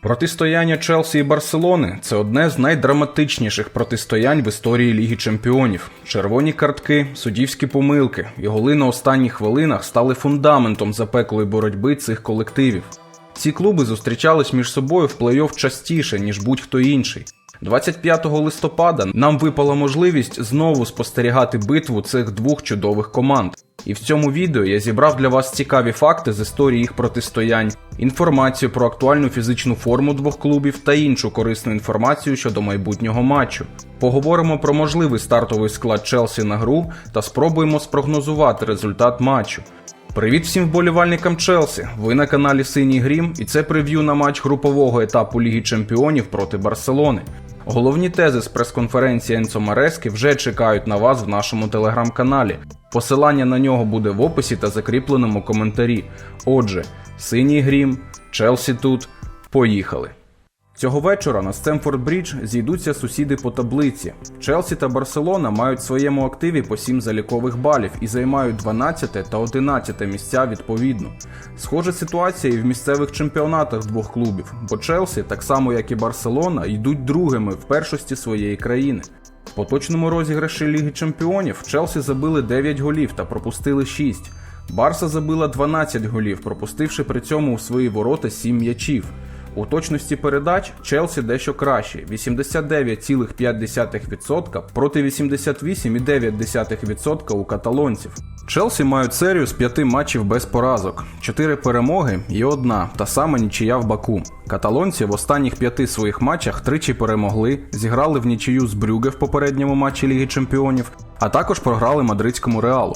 Протистояння Челсі і Барселони це одне з найдраматичніших протистоянь в історії Ліги Чемпіонів. Червоні картки, суддівські помилки і голи на останніх хвилинах стали фундаментом запеклої боротьби цих колективів. Ці клуби зустрічались між собою в плей-офф частіше, ніж будь-хто інший. 25 листопада нам випала можливість знову спостерігати битву цих двох чудових команд. І в цьому відео я зібрав для вас цікаві факти з історії їх протистоянь, інформацію про актуальну фізичну форму двох клубів та іншу корисну інформацію щодо майбутнього матчу. Поговоримо про можливий стартовий склад Челсі на гру та спробуємо спрогнозувати результат матчу. Привіт всім вболівальникам Челсі! Ви на каналі Синій Грім, і це прев'ю на матч групового етапу Ліги Чемпіонів проти Барселони. Головні тези з прес-конференції Енцо Марески вже чекають на вас в нашому телеграм-каналі. Посилання на нього буде в описі та закріпленому коментарі. Отже, Синій Грім, Челсі тут. Поїхали! Цього вечора на Стемфорд Брідж зійдуться сусіди по таблиці. Челсі та Барселона мають в своєму активі по 7 залікових балів і займають 12 та 11 місця відповідно. Схожа ситуація і в місцевих чемпіонатах двох клубів, бо Челсі, так само як і Барселона, йдуть другими в першості своєї країни. В поточному розіграші Ліги Чемпіонів Челсі забили 9 голів та пропустили 6. Барса забила 12 голів, пропустивши при цьому у свої ворота 7 м'ячів. У точності передач Челсі дещо краще 89,5% проти 88,9% у каталонців. Челсі мають серію з п'яти матчів без поразок, чотири перемоги і одна, та сама нічия в Баку. Каталонці в останніх п'яти своїх матчах тричі перемогли, зіграли в нічию з Брюге в попередньому матчі Ліги Чемпіонів, а також програли мадридському реалу.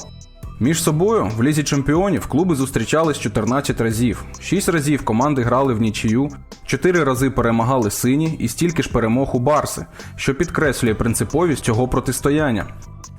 Між собою в лізі чемпіонів клуби зустрічались 14 разів. 6 разів команди грали в нічию, 4 рази перемагали сині і стільки ж перемог у Барси, що підкреслює принциповість цього протистояння.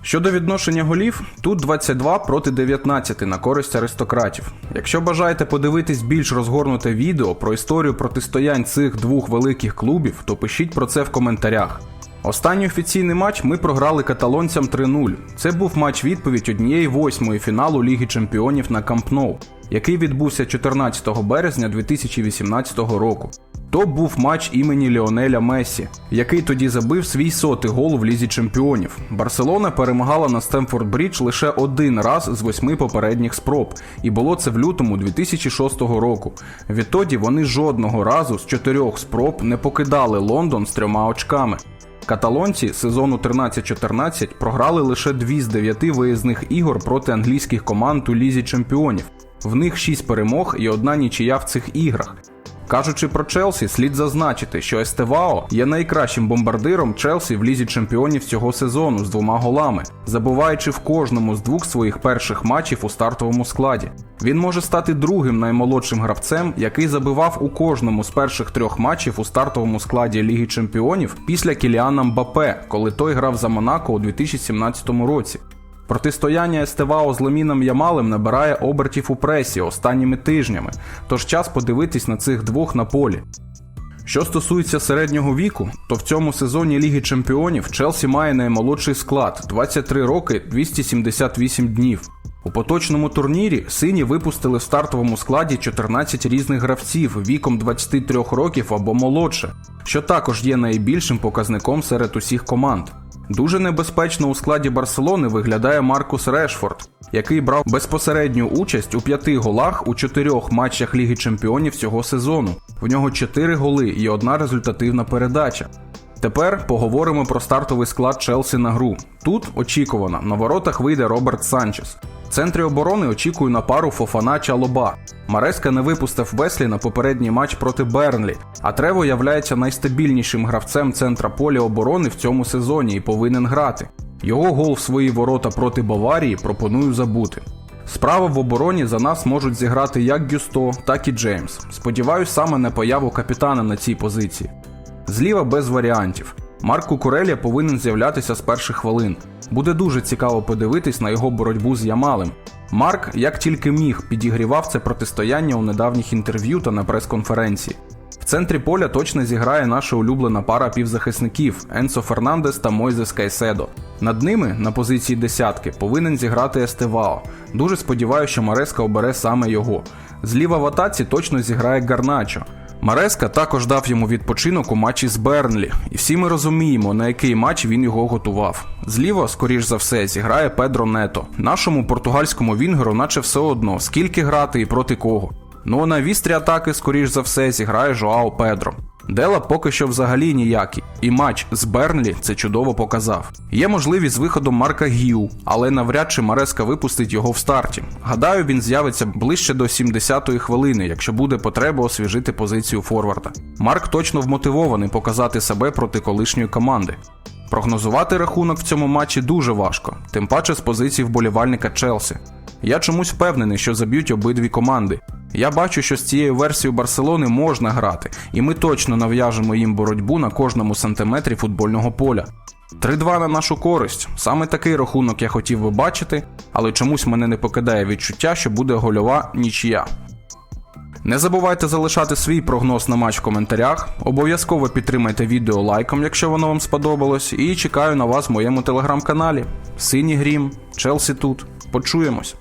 Щодо відношення голів, тут 22 проти 19 на користь аристократів. Якщо бажаєте подивитись більш розгорнуте відео про історію протистоянь цих двох великих клубів, то пишіть про це в коментарях. Останній офіційний матч ми програли каталонцям 3-0. Це був матч відповідь однієї восьмої фіналу Ліги Чемпіонів на Камп Ноу, який відбувся 14 березня 2018 року. То був матч імені Ліонеля Мессі, який тоді забив свій сотий гол в Лізі Чемпіонів. Барселона перемагала на Стемфорд Брідж лише один раз з восьми попередніх спроб, і було це в лютому 2006 року. Відтоді вони жодного разу з чотирьох спроб не покидали Лондон з трьома очками. Каталонці сезону 13-14 програли лише дві з дев'яти виїзних ігор проти англійських команд у Лізі Чемпіонів. В них шість перемог і одна нічия в цих іграх. Кажучи про Челсі, слід зазначити, що Естевао є найкращим бомбардиром Челсі в лізі чемпіонів цього сезону з двома голами, забуваючи в кожному з двох своїх перших матчів у стартовому складі. Він може стати другим наймолодшим гравцем, який забивав у кожному з перших трьох матчів у стартовому складі Ліги Чемпіонів після Кіліана Мбапе, коли той грав за Монако у 2017 році. Протистояння Естевао з Ламіном Ямалем набирає обертів у пресі останніми тижнями, тож час подивитись на цих двох на полі. Що стосується середнього віку, то в цьому сезоні Ліги Чемпіонів Челсі має наймолодший склад 23 роки 278 днів. У поточному турнірі сині випустили в стартовому складі 14 різних гравців віком 23 років або молодше, що також є найбільшим показником серед усіх команд. Дуже небезпечно у складі Барселони виглядає Маркус Решфорд, який брав безпосередню участь у п'яти голах у чотирьох матчах Ліги Чемпіонів цього сезону. В нього чотири голи і одна результативна передача. Тепер поговоримо про стартовий склад Челсі на гру. Тут очікувано на воротах вийде Роберт Санчес. Центрі оборони очікую на пару Фофана Чалоба. Мареска не випустив Веслі на попередній матч проти Бернлі, а Трево являється найстабільнішим гравцем центра поля оборони в цьому сезоні і повинен грати. Його гол в свої ворота проти Баварії пропоную забути. Справа в обороні за нас можуть зіграти як Гюсто, так і Джеймс. Сподіваюсь саме на появу капітана на цій позиції. Зліва без варіантів. Марк Кукурелія повинен з'являтися з перших хвилин. Буде дуже цікаво подивитись на його боротьбу з Ямалем. Марк, як тільки міг, підігрівав це протистояння у недавніх інтерв'ю та на прес-конференції. В центрі поля точно зіграє наша улюблена пара півзахисників Енсо Фернандес та Мойзес Кайседо. Над ними на позиції десятки повинен зіграти Естевао. Дуже сподіваюся, що Мареска обере саме його. Зліва в атаці точно зіграє Гарначо. Мареска також дав йому відпочинок у матчі з Бернлі, і всі ми розуміємо, на який матч він його готував. Зліва, скоріш за все, зіграє Педро Нето. Нашому португальському вінгеру, наче все одно, скільки грати і проти кого. Ну а на вістрі атаки, скоріш за все, зіграє Жоао Педро. Дела поки що взагалі ніякий, і матч з Бернлі це чудово показав. Є можливість з виходом Марка Гіу, але навряд чи Мареска випустить його в старті. Гадаю, він з'явиться ближче до 70-ї хвилини, якщо буде потреба освіжити позицію форварда. Марк точно вмотивований показати себе проти колишньої команди. Прогнозувати рахунок в цьому матчі дуже важко, тим паче з позиції вболівальника Челсі. Я чомусь впевнений, що заб'ють обидві команди. Я бачу, що з цією версією Барселони можна грати, і ми точно нав'яжемо їм боротьбу на кожному сантиметрі футбольного поля. 3-2 на нашу користь. Саме такий рахунок я хотів би бачити, але чомусь мене не покидає відчуття, що буде гольова нічия. Не забувайте залишати свій прогноз на матч в коментарях. Обов'язково підтримайте відео лайком, якщо воно вам сподобалось, і чекаю на вас в моєму телеграм-каналі. Синій грім, Челсі тут. Почуємось.